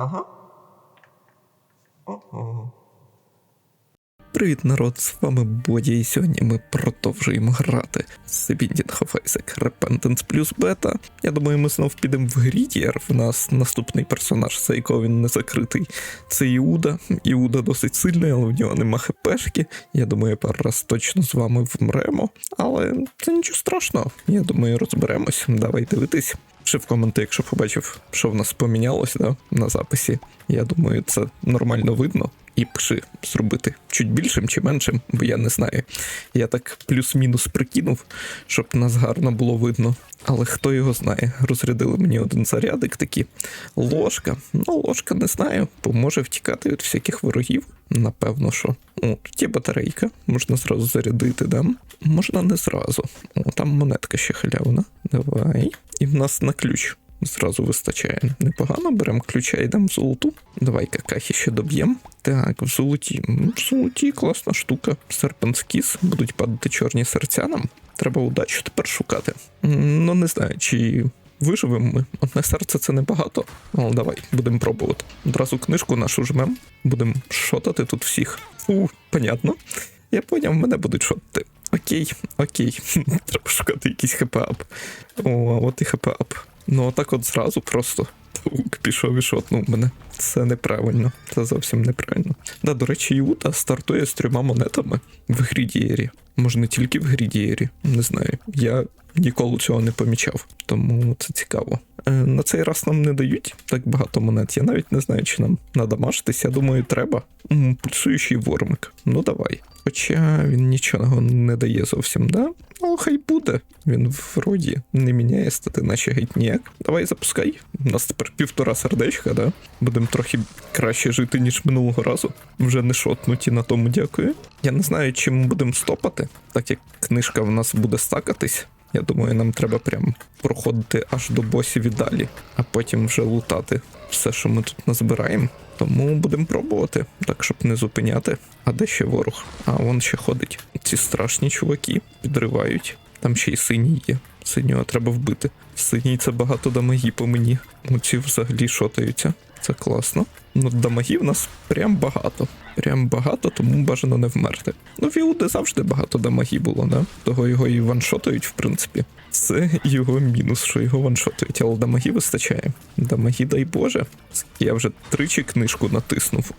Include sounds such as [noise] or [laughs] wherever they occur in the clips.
Ага. Ого. Привіт, народ! З вами Боді, і сьогодні ми продовжуємо грати з Binding of Isaac Repentance плюс бета. Я думаю, ми знов підемо в Грідієр. В нас наступний персонаж, за якого він не закритий. Це Іуда. Іуда досить сильний, але в нього нема хпшки. Я думаю, пару раз точно з вами вмремо. Але це нічого страшного. Я думаю, розберемось. Давай дивитись. В коменти, якщо побачив, що в нас помінялось да, на записі. Я думаю, це нормально видно. І пиши зробити чуть більшим чи меншим, бо я не знаю. Я так плюс-мінус прикинув, щоб нас гарно було видно. Але хто його знає, розрядили мені один зарядик такі. Ложка. Ну, ложка не знаю, поможе втікати від всяких ворогів. Напевно, що. О, тут є батарейка, можна зразу зарядити, да? Можна не зразу. О, там монетка ще халявна. Давай. І в нас на ключ. Зразу вистачає. Непогано, беремо ключа, йдемо в золоту. Давай какахи ще доб'ємо. Так, в золоті. М, В золоті класна штука. Серпенскіс. Будуть падати чорні серця нам. Треба удачу тепер шукати. Ну, не знаю, чи виживемо ми. Одне серце це небагато. Але давай, будемо пробувати. Одразу книжку нашу жмем. Будемо шотати тут всіх. Фу, понятно. Я поняв, мене будуть шотати. Окей, окей. [laughs] Треба шукати якийсь хп-ап. О, от і хп-ап. Ну, отак от зразу просто паук пішов і шотнув мене. Це неправильно. Це зовсім неправильно. Да, до речі, Юта стартує з трьома монетами в Грідієрі. Може, не тільки в Грідієрі, не знаю. Я ніколи цього не помічав, тому це цікаво. Е, на цей раз нам не дають так багато монет. Я навіть не знаю, чи нам надамажитись. Я думаю, треба. Пульсуючий вормик. Ну давай. Хоча він нічого не дає зовсім, да? Ну, хай буде. Він вроді не міняє стати наче геть ніяк. Давай запускай. У нас тепер півтора сердечка, да? Будемо трохи краще жити, ніж минулого разу. Вже не шотнуті на тому дякую. Я не знаю, чим будемо стопати, так як книжка в нас буде стакатись. Я думаю, нам треба прям проходити аж до босів і далі, а потім вже лутати все, що ми тут назбираємо. Тому будемо пробувати, так щоб не зупиняти. А де ще ворог? А вон ще ходить. Ці страшні чуваки підривають. Там ще й синій є. Синього треба вбити. Синій це багато дамагі по мені. Оці взагалі шотаються. Це класно. Ну, дамагі в нас прям багато. Прям багато, тому бажано не вмерти. Ну, в Іуди завжди багато дамагі було, да? Того його і ваншотають, в принципі. Це його мінус, що його ваншотують, але дамагі вистачає. Дамагі, дай Боже. Я вже тричі книжку натиснув.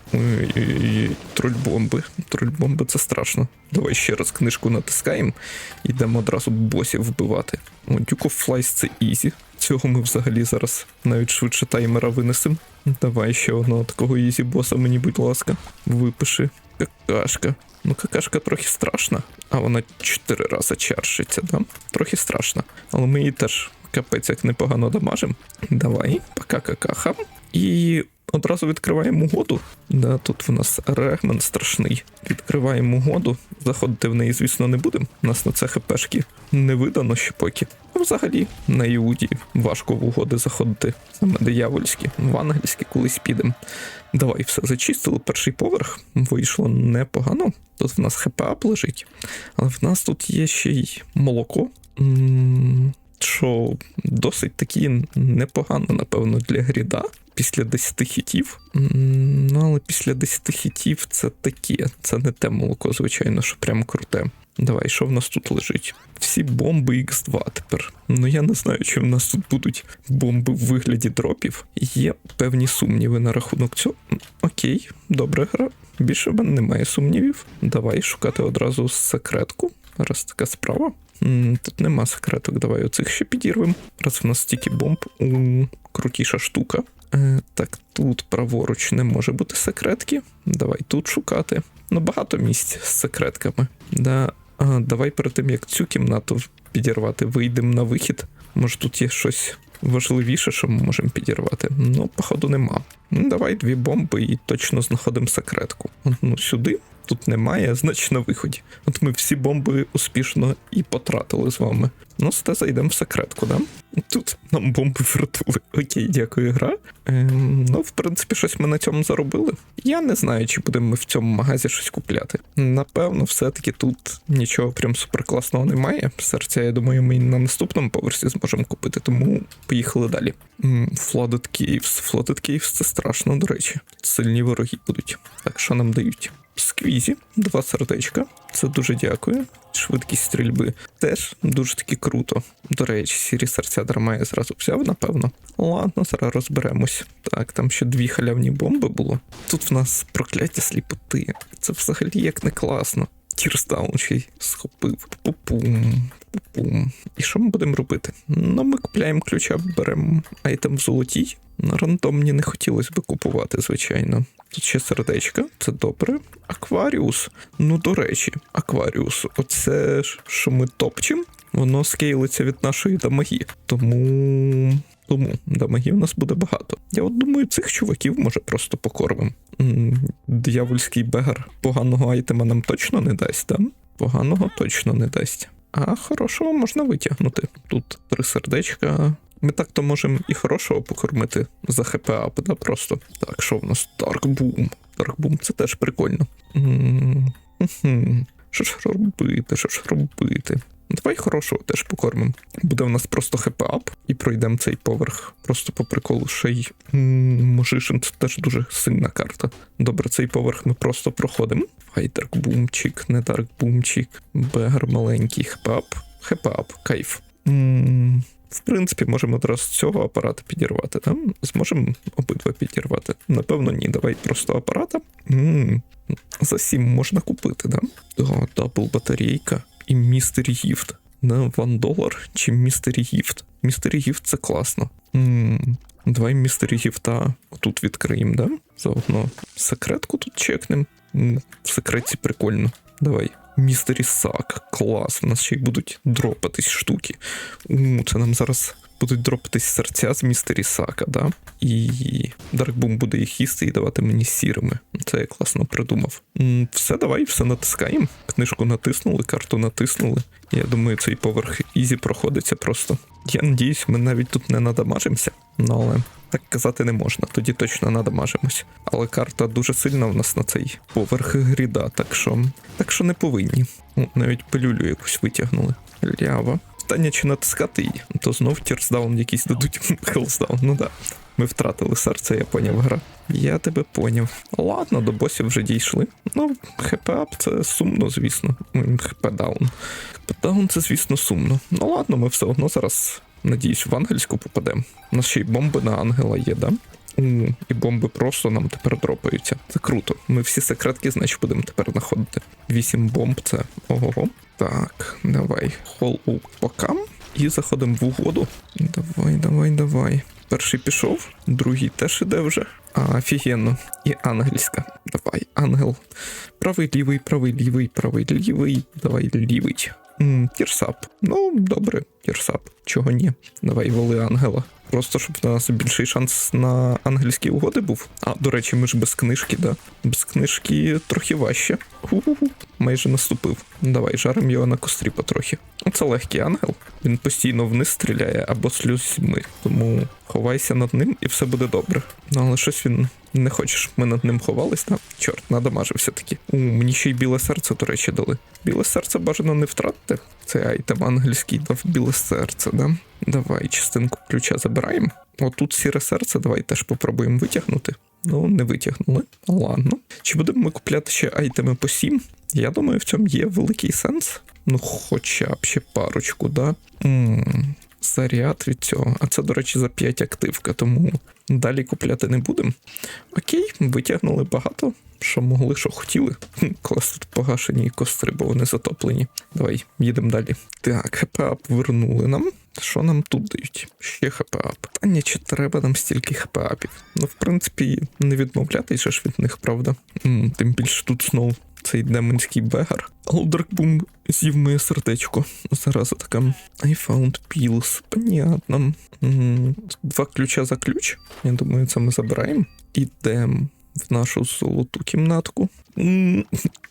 Трольбомби. Трольбомби це страшно. Давай ще раз книжку натискаємо йдемо одразу босів вбивати. Duke of Flies це ізі. Цього ми взагалі зараз навіть швидше таймера винесемо. Давай ще одного такого ізі боса мені, будь ласка, випиши. Какашка. Ну, какашка трохи страшна, а вона чотири рази чаршиться, да? Трохи страшна. Але ми її теж капець як непогано дамажимо. Давай, пока какаха. І одразу відкриваємо угоду. Да, тут в нас регмен страшний. Відкриваємо угоду. Заходити в неї, звісно, не будемо. У нас на це хпшки не видано ще поки. А взагалі на Іуді важко в угоди заходити. Саме диявольські, в ангельські колись підемо. Давай все зачистили. Перший поверх вийшло непогано. Тут в нас хп лежить, але в нас тут є ще й молоко. М, Що досить таки непогано, напевно, для гріда. Після 10 хітів. Ну, але після 10 хітів це таке. Це не те молоко, звичайно, що прям круте. Давай, що в нас тут лежить? Всі бомби X2 тепер. Ну я не знаю, чи в нас тут будуть бомби в вигляді дропів. Є певні сумніви на рахунок цього. Окей, добра гра. Більше в мене немає сумнівів. Давай шукати одразу секретку. Раз така справа. Тут нема секреток, давай оцих ще підірвемо. Раз в нас стільки бомб. У, крутіша штука. Так, тут праворуч не може бути секретки. Давай тут шукати. Ну, багато місць з секретками. Да. А, давай перед тим, як цю кімнату підірвати, вийдемо на вихід. Може тут є щось важливіше, що ми можемо підірвати. Ну, походу, нема. Ну, давай дві бомби і точно знаходимо секретку. Ну, сюди. Тут немає, значить на виході. От ми всі бомби успішно і потратили з вами. Ну, сте зайдемо в секретку, да? Тут нам бомби вертули. Окей, дякую, гра. Ем, ну, в принципі, щось ми на цьому заробили. Я не знаю, чи будемо ми в цьому магазі щось купляти. Напевно, все-таки тут нічого прям суперкласного немає. Серця, я думаю, ми на наступному поверсі зможемо купити, тому поїхали далі. Flooded Caves. Flooded Caves це страшно, до речі. Сильні вороги будуть. Так, що нам дають? Сквізі, два сердечка. Це дуже дякую. Швидкість стрільби теж дуже таки круто. До речі, сірі серця дарма зразу взяв, напевно. Ладно, зараз розберемось. Так, там ще дві халявні бомби було. Тут в нас прокляття сліпоти. Це взагалі як не класно. Тірстаун ще й схопив. Пупум. Пупум. І що ми будемо робити? Ну, ми купляємо ключа, беремо айтем в золотій. На рандомні не хотілося би купувати, звичайно. Тут ще сердечка, це добре. Акваріус. Ну, до речі, Акваріус, оце що ми топчем, воно скейлиться від нашої дамаги. Тому. Тому дамаги в нас буде багато. Я от думаю, цих чуваків може просто покормим. Диявольський бегар поганого айтема нам точно не дасть, так? Поганого точно не дасть. А хорошого можна витягнути. Тут три сердечка. Ми так-то можемо і хорошого покормити за хп да, просто. Так, що в нас? Даркбум. Даркбум це теж прикольно. Що ж робити, що ж робити? Давай хорошого теж покормимо. Буде в нас просто хп ап і пройдемо цей поверх. Просто по приколу ще й Можишин це теж дуже сильна карта. Добре, цей поверх ми просто проходимо. Хай даркбумчик, не даркбумчик. Бегар маленький, хп-ап. Хп-ап, кайф. В принципі, можемо одразу з цього апарата підірвати, там? Зможемо обидва підірвати. Напевно, ні. Давай просто апарата. М, За 7 можна купити, да? Да, дабл батарейка і містері гіфт. На 1 долар чи містері гіфт. Містері гіфт це класно. м Давай містері гіфта тут відкриємо, да? Заодно секретку тут чекнем. В секреті прикольно. Давай. Містері сак. Клас. У нас ще й будуть дропатись штуки. У, це нам зараз будуть дропатись серця з містері сака, да? І Даркбум буде їх їсти і давати мені сірими. Це я класно придумав. Все, давай, все натискаємо. Книжку натиснули, карту натиснули. Я думаю, цей поверх ізі проходиться просто. Я надіюсь, ми навіть тут не надамажимося, ну, але так казати не можна, тоді точно надамажимось. Але карта дуже сильна в нас на цей поверх гріда, так що так що не повинні. Навіть пилюлю якусь витягнули. Лява. Питання, чи натискати її, то знов тірсдаун якийсь дадуть [laughs] хелсдаун. Ну да. Ми втратили серце, я поняв гра. Я тебе поняв. Ладно, до босів вже дійшли. Ну, хп-ап це сумно, звісно. Хп-даун. Хп-даун це, звісно, сумно. Ну ладно, ми все одно зараз, надіюсь, в ангельську попадемо. У нас ще й бомби на ангела є, да? У, і бомби просто нам тепер дропаються. Це круто. Ми всі секретки, значить, будемо тепер знаходити. Вісім бомб це ого. Так, давай. Хол у покам. І заходимо в угоду. Давай, давай, давай. Перший пішов, другий теж іде вже. А, офігенно. І ангельська. Давай, ангел. Правий лівий, правий лівий, правий лівий. Давай лівий. Тірсап. Ну, добре, тірсап. Чого ні? Давай воли ангела. Просто щоб в нас більший шанс на ангельські угоди був. А, до речі, ми ж без книжки, да? Без книжки трохи важче. Ху-ху-ху. Майже наступив. Давай, жарим його на кострі потрохи. Це легкий ангел. Він постійно вниз стріляє або слюзьми. Тому ховайся над ним і все буде добре. Ну, але щось він не хоче, щоб ми над ним ховались, да? Чорт, надамажився таки. У, мені ще й біле серце, до речі, дали. Біле серце бажано не втратити. Це айтем англійський дав біле серце, да? Давай, частинку ключа забираємо. Отут сіре серце, давай теж попробуємо витягнути. Ну, не витягнули. Ладно. Чи будемо ми купляти ще айтеми по 7? Я думаю, в цьому є великий сенс. Ну, хоча б ще парочку, да? м Заряд від цього. А це, до речі, за 5 активка, тому далі купляти не будемо. Окей, витягнули багато. Що могли, що хотіли. Клас тут погашені костри, бо вони затоплені. Давай, їдемо далі. Так, хп-ап вернули нам. Що нам тут дають? Ще хп-ап. Питання, чи треба нам стільки хп-апів? Ну, в принципі, не відмовлятися ж від них, правда? М, тим більше тут знов цей демонський бегар. Алдаркбум з'їв моє сердечко. Зараза така. I found pills. Понятно. Два ключа за ключ. Я думаю, це ми забираємо. Ідемо в нашу золоту кімнатку.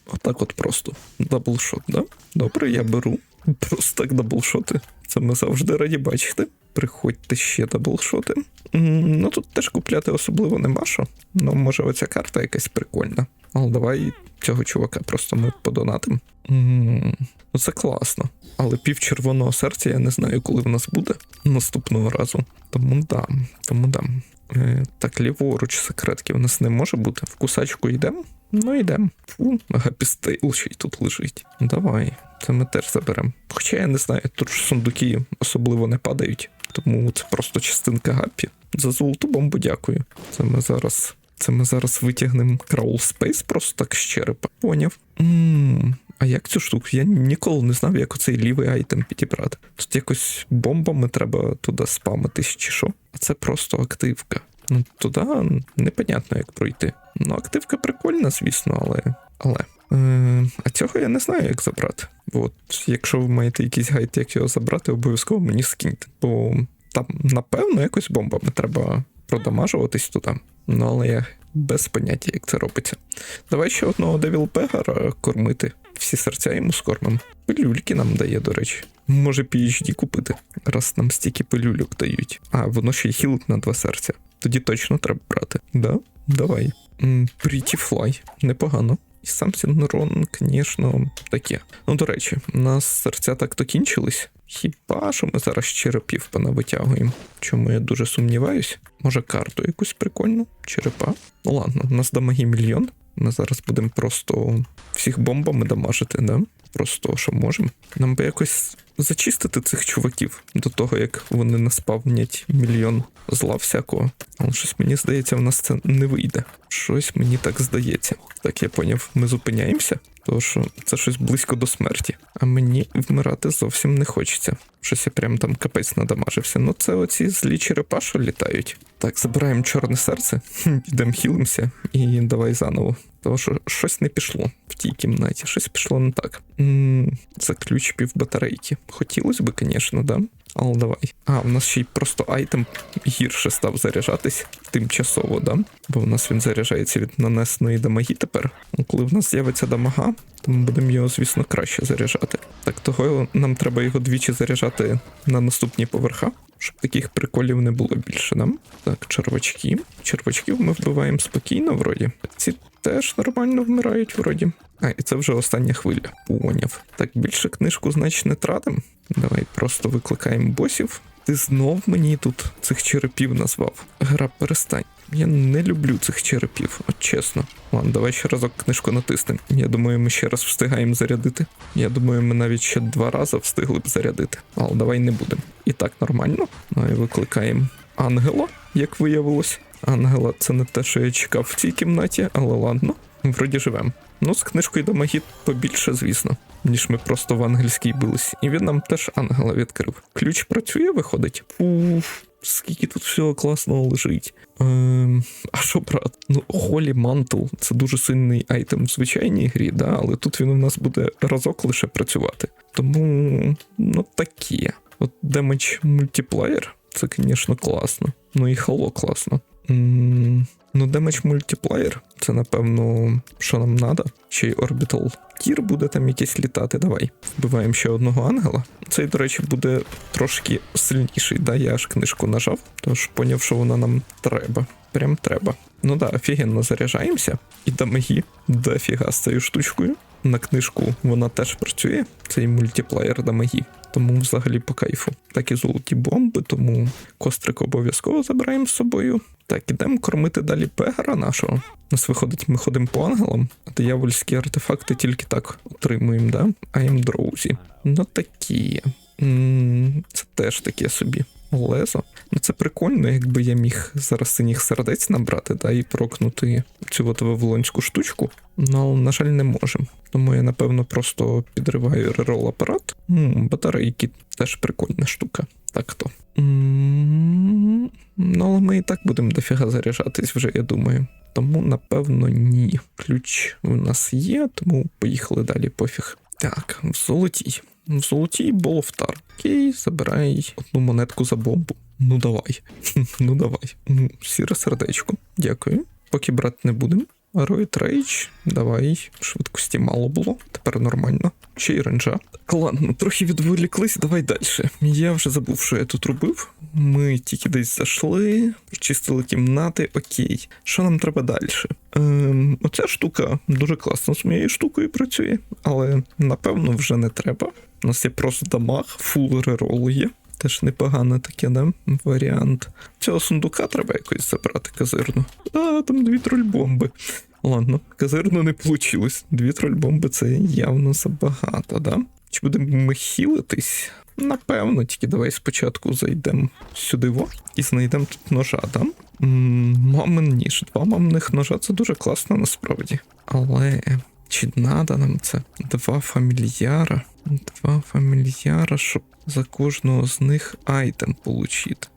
Отак от просто. Даблшот, да? Добре, я беру. Просто так даблшоти. Це ми завжди раді бачити. Приходьте ще даблшоти. Ну тут теж купляти особливо нема що. Ну, може, оця карта якась прикольна. Але давай цього чувака просто ми подонатим. Ну це класно. Але пів червоного серця я не знаю, коли в нас буде наступного разу. Тому дам, тому дам. Е, так, ліворуч секретки в нас не може бути. В кусачку йдемо? Ну йдемо. Фу, агапістейл ще й тут лежить. Давай, це ми теж заберемо. Хоча я не знаю, тут ж сундуки особливо не падають, тому це просто частинка гапі. За золоту бомбу дякую. Це ми зараз. Це ми зараз витягнемо Краул Спейс просто так з черепа. Поняв. Ммм, а як цю штуку? Я ніколи не знав, як оцей лівий айтем підібрати. Тут якось бомбами треба туди спамитись чи що. А це просто активка. Ну, туди непонятно, як пройти. Ну, активка прикольна, звісно, але. але. Е, а цього я не знаю, як забрати. От, якщо ви маєте якийсь гайд, як його забрати, обов'язково мені скиньте. Бо там, напевно, якось бомбами треба продамажуватись туди. Ну, але я без поняття, як це робиться. Давай ще одного Девіл Пегара кормити. Всі серця йому скормимо. Пилюльки нам дає, до речі. Може PhD купити, раз нам стільки пилюльок дають. А, воно ще й хілить на два серця. Тоді точно треба брати. Да? Давай. Pretty Fly. Непогано. І сам Сінрон, звісно, таке. Ну, до речі, у нас серця так-то кінчились. Хіба що ми зараз черепів понавитягуємо? Чому я дуже сумніваюсь? Може, карту якусь прикольну? Черепа? Ну ладно, у нас дамаги мільйон. Ми зараз будемо просто всіх бомбами дамажити, да? Просто що можемо. Нам би якось зачистити цих чуваків до того, як вони наспавнять мільйон зла всякого. Але щось мені здається, в нас це не вийде. Щось мені так здається. Так, я поняв, ми зупиняємося, тому що це щось близько до смерті. А мені вмирати зовсім не хочеться. Щось я прям там капець надамажився. Ну це оці злі черепа, літають. Так, забираємо чорне серце, [laughs] йдемо хілимося і давай заново. Тому що щось не пішло в тій кімнаті, щось пішло не так. м за ключ пів батарейки. Хотілося б, звісно, да. Але давай. А, в нас ще й просто айтем гірше став заряджатись тимчасово, да? Бо в нас він заряджається від нанесеної дамаги тепер. Коли в нас з'явиться дамага, то ми будемо його, звісно, краще заряджати. Так того нам треба його двічі заряджати на наступні поверха, щоб таких приколів не було більше, да? Так, червачки. Червачків ми вбиваємо спокійно, вроді. Ці теж нормально вмирають, вроді. А, і це вже остання хвиля. Поняв. Так, більше книжку, значить, не тратим. Давай просто викликаємо босів. Ти знов мені тут цих черепів назвав. Гра, перестань. Я не люблю цих черепів, от чесно. Ладно, давай ще разок книжку натиснемо. Я думаю, ми ще раз встигаємо зарядити. Я думаю, ми навіть ще два рази встигли б зарядити. Але давай не будемо. І так нормально. Давай викликаємо ангела, як виявилось. Ангела, це не те, що я чекав в цій кімнаті, але ладно. Вроді живем. Ну, з книжкою до магіт побільше, звісно, ніж ми просто в ангельській бились. І він нам теж ангела відкрив. Ключ працює, виходить. Уф, скільки тут всього класного лежить. Ем, а що, брат? Ну, Холі Мантл це дуже сильний айтем в звичайній грі, да, але тут він у нас буде разок лише працювати. Тому, ну таке. От демедж мультиплеєр, це, звісно, класно. Ну і хало класно. М, Ну, демедж мультиплеєр, це напевно, що нам треба. Ще й Orbital Тір буде там якийсь літати. Давай. Вбиваємо ще одного ангела. Цей, до речі, буде трошки сильніший, да, я аж книжку нажав, тож поняв, що вона нам треба. Прям треба. Ну да, офігенно заряджаємося. І дамагі дофіга з цією штучкою. На книжку вона теж працює, цей мультиплеєр дамаги. Тому взагалі по кайфу. Так і золоті бомби, тому кострик обов'язково забираємо з собою. Так, ідемо кормити далі пегара нашого. У нас виходить, ми ходимо по ангелам, а диявольські артефакти тільки так отримуємо, да? Drowsy. Ну такі. Це теж таке собі. Лезо. Ну це прикольно, якби я міг зараз синіх сердець набрати, да, і прокнути цю от вавилонську штучку. Ну, на жаль, не можемо. Тому я, напевно, просто підриваю рерол апарат. М, батарейки теж прикольна штука. Так то. Ну, але ми і так будемо дофіга заряджатись вже, я думаю. Тому, напевно, ні. Ключ у нас є, тому поїхали далі пофіг. Так, в золотій. В золотій боловтар. Окей, забирай одну монетку за бомбу. Ну давай. [laughs] ну давай. Ну, Сіре сердечко. Дякую. Поки брати не будемо. Роїд Рейдж, давай. Швидкості мало було, тепер нормально. Ще й ренджа. Так, ладно, трохи відволіклись, давай далі. Я вже забув, що я тут робив. Ми тільки десь зайшли, чистили кімнати, окей. Що нам треба далі? Ем, оця штука дуже класно з моєю штукою працює, але напевно вже не треба. У нас є просто дамаг, фул рерол є. Теж непогано таке, да? Варіант. Цього сундука треба якось забрати казирну. А, там дві трольбомби. Ладно, казирну не вийшло. Дві трольбомби це явно забагато, да? Чи будемо ми хілитись? Напевно, тільки давай спочатку зайдемо сюди во і знайдемо тут ножа, да? Мамин ніж. Два мамних ножа це дуже класно насправді. Але чи надо нам це? Два фамільяра. Два фамільяра, щоб за кожного з них айтем получити.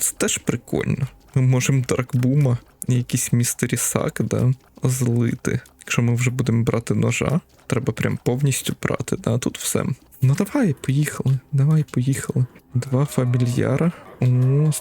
Це теж прикольно. Ми можемо Даркбума і якийсь містері сак, да, злити. Якщо ми вже будемо брати ножа, треба прям повністю брати, да, тут все. Ну давай, поїхали. Давай, поїхали. Два фамільяра. О,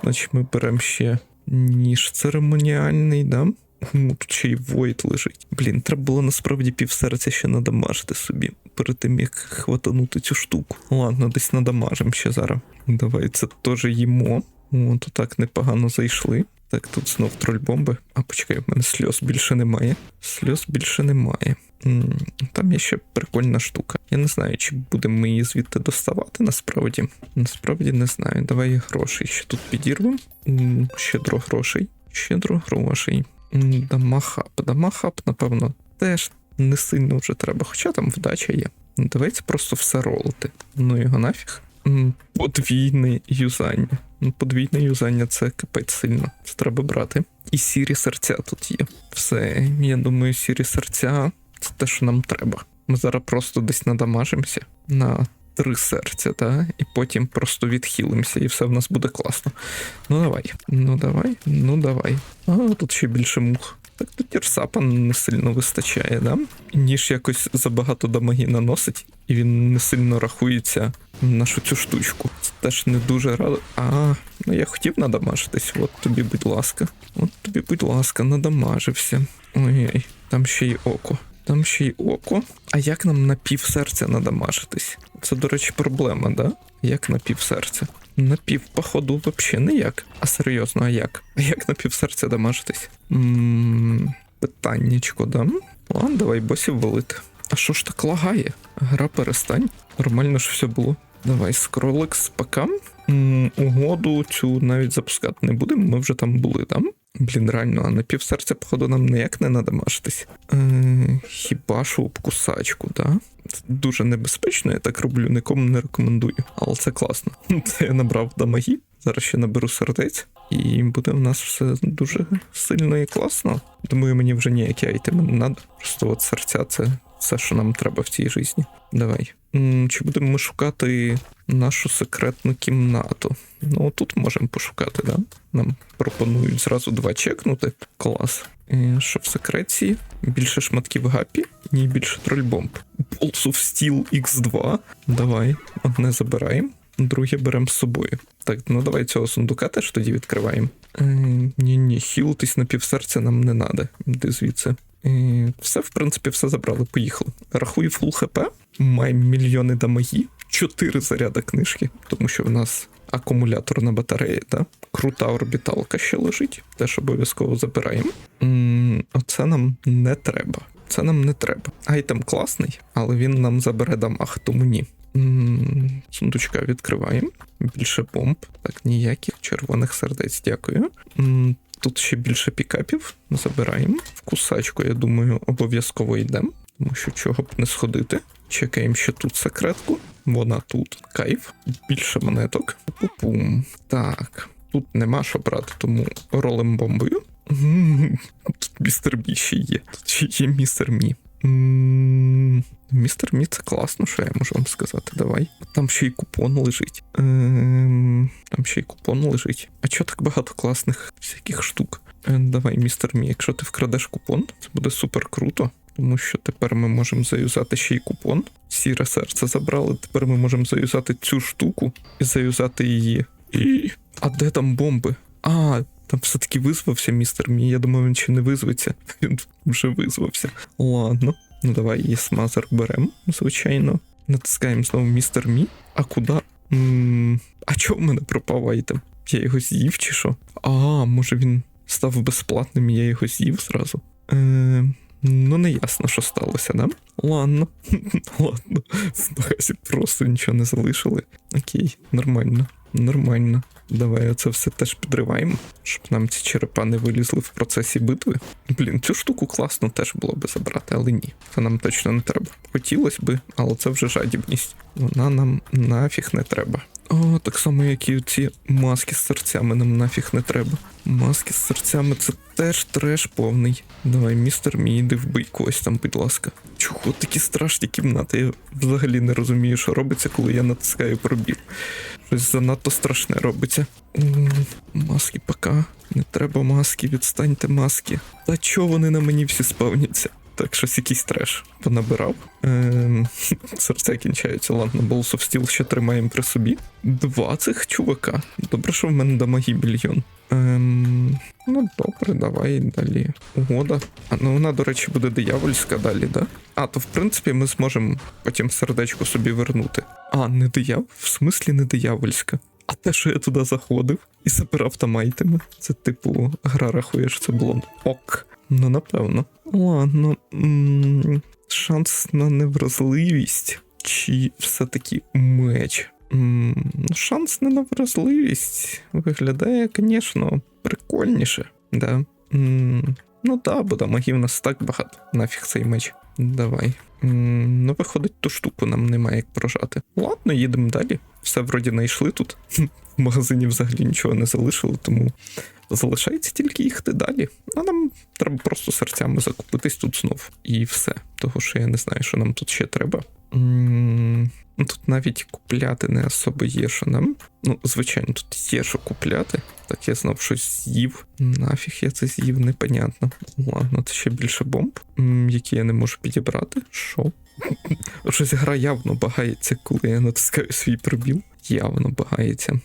значить ми беремо ще ніж церемоніальний, да? Тут ще й Войт лежить. Блін, треба було насправді півсерця ще надамажити собі перед тим, як хватанути цю штуку. Ладно, десь надамажимо ще зараз. Давай це теж їмо. О, то так непогано зайшли. Так, тут знов трольбомби. А почекай, в мене сльоз більше немає. Сльоз більше немає. Там є ще прикольна штука. Я не знаю, чи будемо ми її звідти доставати насправді. Насправді не знаю. Давай грошей ще тут підірвемо. Щедро грошей. Щедро грошей. Дамахап. Дамахап, напевно, теж не сильно вже треба, хоча там вдача є. Ну, Давайте просто все ролити. Ну його нафіг. Подвійне юзання. Ну, Подвійне юзання це капець сильно. Це треба брати. І сірі серця тут є. Все, я думаю, сірі серця це те, що нам треба. Ми зараз просто десь надамажимося на три серця, та? і потім просто відхилимося, і все в нас буде класно. Ну давай, ну давай, ну давай. А тут ще більше мух. Так тут Тірсапа не сильно вистачає, да? Ніж якось забагато дамаги наносить, і він не сильно рахується нашу цю штучку. Це теж не дуже радо. А, ну я хотів надамажитись. От тобі, будь ласка. От тобі, будь ласка, надамажився. Ой-ой, там ще й око. Там ще й око. А як нам на пів серця надамажитись? Це, до речі, проблема, да? Як на пів серця? На пів, походу, взагалі ніяк. А серйозно, а як? А як на пів серця дамажитись? М, Питаннячко, да? Ладно, давай босів валити. А що ж так лагає? Гра перестань. Нормально ж все було. Давай, скролик з ПК. М, Угоду цю навіть запускати не будемо, ми вже там були, там. Блін, реально, а на півсерця, походу, нам ніяк не надамажитись. Е, хіба що об кусачку, да? Це дуже небезпечно, я так роблю, нікому не рекомендую. Але це класно. [laughs] Це я набрав дамагі. Зараз ще наберу сердець, і буде в нас все дуже сильно і класно. Думаю, мені вже ніякі айтеми не треба. Просто от серця це все, що нам треба в цій житті. Давай. Чи будемо ми шукати нашу секретну кімнату? Ну, тут можемо пошукати, да? Нам пропонують зразу два чекнути. Клас. Е, Що в секреті? Більше шматків гапі, ні більше трольбомб. Balls of Steel X2. Давай, одне забираємо, друге беремо з собою. Так, ну давай цього сундука теж тоді відкриваємо. Е, ні, ні, хілитись на півсерця нам не треба. Іди звідси. Е, все, в принципі, все забрали, поїхали. Рахую фул хп, маємо мільйони дамаги, 4 заряда книжки, тому що в нас акумуляторна батарея, та крута орбіталка ще лежить, теж обов'язково забираємо. М, Оце нам не треба. Це нам не треба. Айтем класний, але він нам забере дамаг, тому ні. Сундучка відкриваємо. Більше бомб. Так, ніяких червоних сердець, дякую. М, Тут ще більше пікапів. Забираємо. В кусачку, я думаю, обов'язково йдемо, тому що чого б не сходити. Чекаємо ще тут секретку. Вона тут. Кайф. Більше монеток. Пу-пум. Так. Тут нема що брати, тому ролем бомбою. [laughs] Тут містер Мі ще є. Тут ще є містер Мі. Містер Мі це класно, що я можу вам сказати. Давай. Там ще й купон лежить. Ем, Там ще й купон лежить. А чого так багато класних всяких штук? Е, Давай, містер Мі, якщо ти вкрадеш купон, це буде супер круто. Тому що тепер ми можемо заюзати ще й купон. Сіре серце забрали. Тепер ми можемо заюзати цю штуку і заюзати її. І... А де там бомби? А, Там все-таки визвався містер Мі. Я думаю, він ще не визветься. Він [laughs] вже визвався. Ладно. Ну давай її смазер беремо, звичайно. Натискаємо знову містер Мі. А куди? а чого в мене пропав айтем? Я його з'їв чи що? А, може він став безплатним, і я його з'їв зразу. Е, ну, не ясно, що сталося, да? Ладно. [laughs] Ладно. В магазі просто нічого не залишили. Окей, нормально, нормально. Давай оце все теж підриваємо, щоб нам ці черепа не вилізли в процесі битви. Блін, цю штуку класно теж було би забрати, але ні. Це нам точно не треба. Хотілося би, але це вже жадібність. Вона нам нафіг не треба. О, так само, як і ці маски з серцями нам нафіг не треба. Маски з серцями це теж треш повний. Давай, містер мій, іди вбий когось там, будь ласка. Чого такі страшні кімнати? Я взагалі не розумію, що робиться, коли я натискаю пробіл. Щось занадто страшне робиться. Маски пока. Не треба маски, відстаньте маски. Та чого вони на мені всі спавняться? Так, щось якийсь треш понабирав. Ем, [laughs] серця кінчаються. Ладно, Balls of Steel ще тримаємо при собі. Два цих чувака. Добре, що в мене дамаги більйон. Ем, ну, добре, давай далі. Угода. А ну вона, до речі, буде диявольська далі, да? А, то в принципі ми зможемо потім сердечко собі вернути. А, не диявол? В смислі не диявольська. А те, що я туди заходив і забирав там айтеми, це типу гра рахує, що це було ок. Ну, напевно. Ладно. Шанс на невразливість. Чи все-таки меч? Шанс на невразливість виглядає, звісно, прикольніше. Да. Ну так, бо дамагів у нас так багато. Нафіг цей меч. Давай. Ну, виходить, ту штуку нам немає як прожати. Ладно, їдемо далі. Все вроді знайшли тут. [laughs] В магазині взагалі нічого не залишили, тому залишається тільки їхати далі. А нам треба просто серцями закупитись тут знов. І все. Того, що я не знаю, що нам тут ще треба. Ну, Тут навіть купляти не особо є, що нам. Ну, звичайно, тут є що купляти. Так, я знов щось з'їв. Нафіг я це з'їв, непонятно. Ладно, це ще більше бомб, які я не можу підібрати. Що? Щось гра явно багається, коли я натискаю свій пробіл. Явно багається.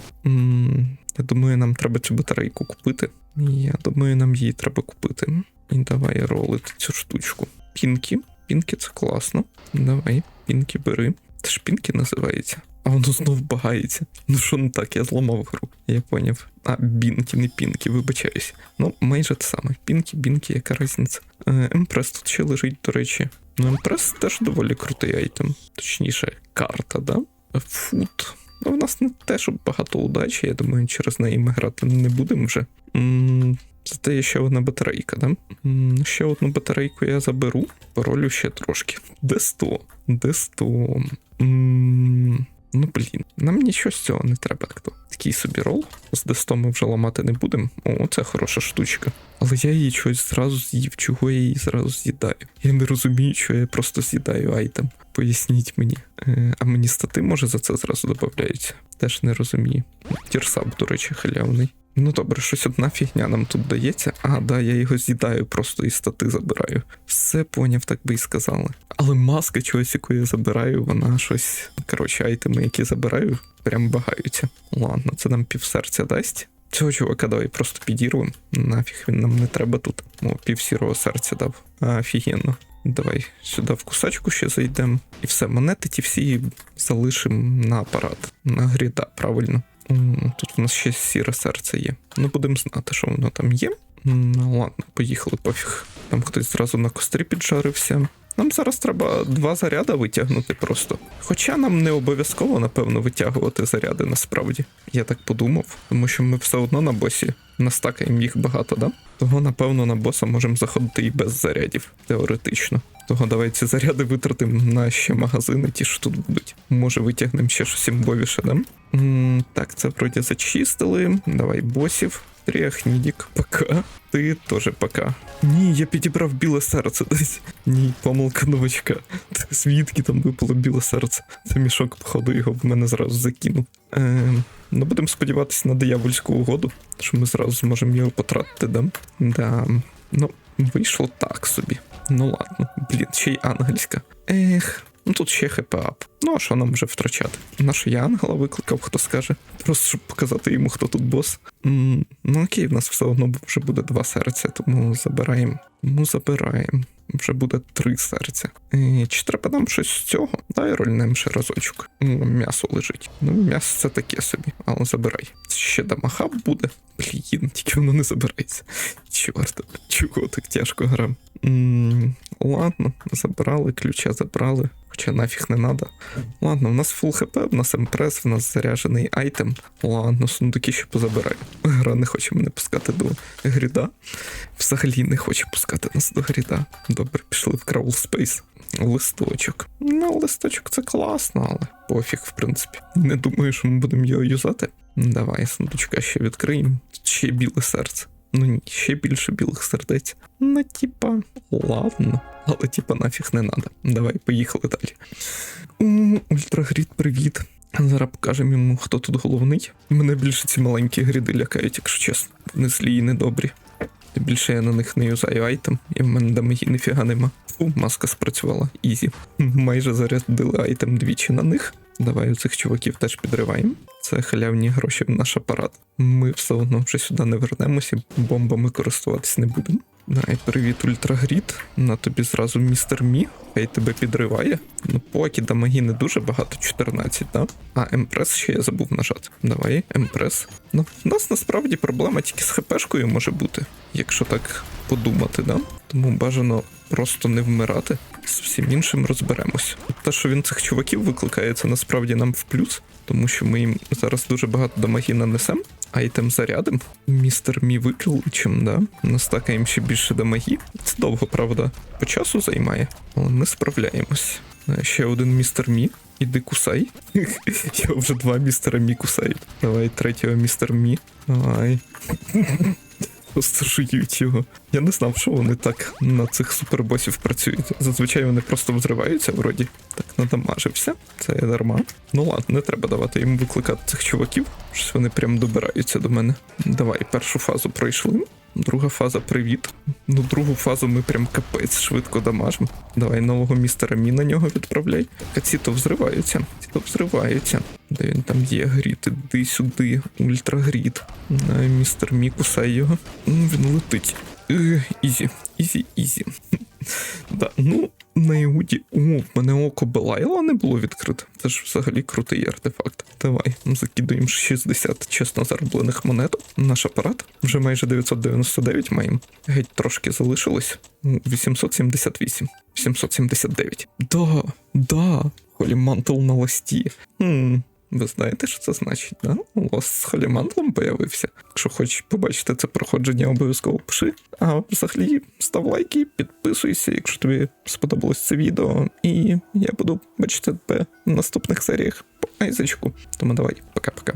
Я думаю, нам треба цю батарейку купити. Я думаю, нам її треба купити. І давай ролити цю штучку. Пінки. Пінки це класно. Давай, пінки бери. Це ж пінки називається. А воно знов багається. Ну що не так, я зламав гру. Я поняв. А, бінки, не пінки, вибачаюсь. Ну, майже те саме. Пінки, бінки, яка різниця. Е, Емпрес тут ще лежить, до речі. Ну, Емпрес теж доволі крутий айтем. Точніше, карта, да? Фут. Ну, в нас не те, щоб багато удачі, я думаю, через неї ми грати не будемо вже. м Зате є ще одна батарейка, да? Ще одну батарейку я заберу. Паролю ще трошки. Де 100? Де 100? М, Ну блін, нам нічого з цього не треба. Хто? Такий собі рол. З десто ми вже ламати не будемо. О, це хороша штучка. Але я її щось зразу з'їв. Чого я її зразу з'їдаю? Я не розумію, що я просто з'їдаю айтем. Поясніть мені. Е, а мені стати може за це зразу додаються. Теж не розумію. Тірсап, до речі, халявний. Ну добре, щось одна фігня нам тут дається. А, да, я його з'їдаю, просто і стати забираю. Все поняв, так би і сказали. Але маска чогось, яку я забираю, вона щось. Коротше, айтеми, які забираю, прям багаються. Ладно, це нам півсерця дасть. Цього чувака давай просто підірвемо. Нафіг він нам не треба тут. О, пів сірого серця дав. Офігенно. Давай сюди в кусачку ще зайдемо. І все, монети ті всі залишимо на апарат. На гріда, правильно. Тут в нас ще сіре серце є. Ну, будемо знати, що воно там є. Ну, ладно, поїхали пофіг. Там хтось зразу на кострі піджарився. Нам зараз треба два заряди витягнути просто. Хоча нам не обов'язково, напевно, витягувати заряди насправді. Я так подумав, тому що ми все одно на босі настакаємо їх багато, да? Того, напевно, на боса можемо заходити і без зарядів, теоретично. Того давай ці заряди витратимо на ще магазини, ті, що тут будуть. Може, витягнемо ще щось імбовіше, да? Так, це вроді зачистили. Давай босів. Тріахнідік, пока. Ти теж пока. Ні, я підібрав біле серце десь. Ні, помилка новачка. Звідки там випало біле серце? Це мішок, походу, його в мене зразу закинув. Ем, ну, будемо сподіватися на диявольську угоду, що ми зразу зможемо його потратити, да? Да. Ну, вийшло так собі. Ну ладно, блін, ще й ангельська. Ех, Ну тут ще хп ап. Ну а що нам вже втрачати? Нашу я ангела викликав, хто скаже. Просто щоб показати йому, хто тут бос. Ну окей, в нас все одно вже буде два серця, тому забираємо. Тому забираємо. Вже буде три серця. Е, чи треба нам щось з цього? Дай рольнем ще разочок. М'ясо лежить. Ну, м'ясо це таке собі, але забирай. Ще дамага буде. Блін, тільки воно не забирається. Чорт, чого так тяжко грам? Ладно, забрали, ключа забрали. Хоча нафіг не надо. Ладно, у нас фул хп, у нас емпрес, у нас заряджений айтем. Ладно, сундуки ще позабираю. Гра не хоче мене пускати до гріда. Взагалі не хоче пускати нас до гріда. Добре, пішли в Краул Спейс. Листочок. Ну, листочок це класно, але пофіг, в принципі. Не думаю, що ми будемо його юзати. Давай, сундучка ще відкриємо. Ще біле серце. Ну ні, ще більше білих сердець. Ну, типа, ладно. Але типа нафіг не надо. Давай, поїхали далі. Ультрагрід, привіт. Зараз покажемо йому, хто тут головний. Мене більше ці маленькі гріди лякають, якщо чесно. Вони злі і недобрі. Тим більше я на них не юзаю айтем, і в мене дамагі ніфіга нема. Фу, маска спрацювала. Ізі. Майже зарядили айтем двічі на них. Давай у цих чуваків теж підриваємо. Це халявні гроші в наш апарат. Ми все одно вже сюди не вернемося, бомбами користуватись не будемо. Давай, привіт, ультрагрід. На тобі зразу містер Мі. Хай тебе підриває. Ну, поки дамагі не дуже багато, 14, да? А емпрес ще я забув нажати. Давай, емпрес. Ну, в нас насправді проблема тільки з хпшкою може бути, якщо так подумати, да? Тому бажано просто не вмирати. З всім іншим розберемось. Те, що він цих чуваків викликає, це насправді нам в плюс, тому що ми їм зараз дуже багато дамагі нанесемо. Айтем зарядим, містер Мі виключим, да? Настакаємо ще більше дамагі. Це довго, правда, по часу займає, але ми справляємось. Е, Ще один містер Мі. Іди кусай. [laughs] Я вже два містера Мі кусаю. Давай третього містер Мі. Давай. [laughs] Просто жують його. Я не знав, що вони так на цих супербосів працюють. Зазвичай вони просто взриваються, вроді. Так надамажився. Це я дарма. Ну ладно, не треба давати їм викликати цих чуваків. Щось вони прям добираються до мене. Давай, першу фазу пройшли. Друга фаза привіт. Ну, другу фазу ми прям капець швидко дамажимо. Давай нового містера Мі на нього відправляй. А ці то взриваються. Ці то взриваються. Де він там є? Гріт, іди сюди. Ультрагріт. На містер Мі кусай його. Він летить. Е, Ізі, ізі, ізі. [laughs] Да, ну, на Іуді. О, в мене око Белайла не було відкрите. Це ж взагалі крутий артефакт. Давай, закидуємо 60 чесно зароблених монеток. Наш апарат. Вже майже 999 маємо. Геть трошки залишилось. Ну, 878. 779. Да, да. Холімантл на листі. Хм. Ви знаєте, що це значить, да? Лос з Халімандлом появився. Якщо хочеш побачити це проходження, обов'язково пиши. А взагалі став лайки, підписуйся, якщо тобі сподобалось це відео. І я буду бачити тебе в наступних серіях по Айзечку. Тому давай, пока-пока.